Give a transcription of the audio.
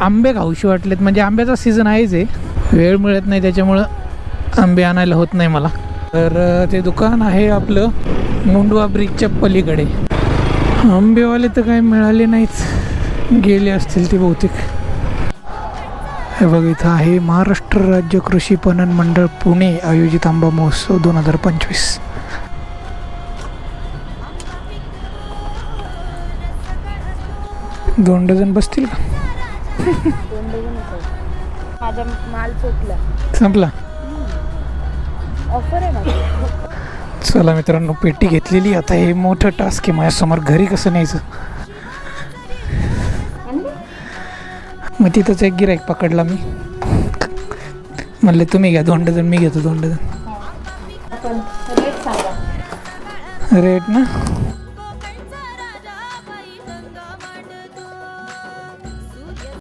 आंबे खाऊशी वाटलेत. म्हणजे आंब्याचा सीझन आहेच आहे वेळ मिळत नाही त्याच्यामुळं आंबे आणायला होत नाही मला. तर ते दुकान आहे आपलं मुंडवा ब्रिजच्या पलीकडे. आंबेवाले तर काही मिळाले नाहीच गेले असतील ते बहुतेक. हे बघ इथं आहे महाराष्ट्र राज्य कृषी पणन मंडळ पुणे आयोजित आंबा महोत्सव दोन हजार पंचवीस. दोन डझन बसतील का? माझा माल चोपला संपला. ऑफर आहे माझी. चला मित्रांनो पेटी घेतलेली. आता हे मोठं टास्क आहे. माझ्यासमोर घरी कसं न्यायचं? मग तिथंच एक गिराईक पकडला मी. म्हणले तुम्ही घ्या दोन डझन मी घेतो दोन डझन रेट ना?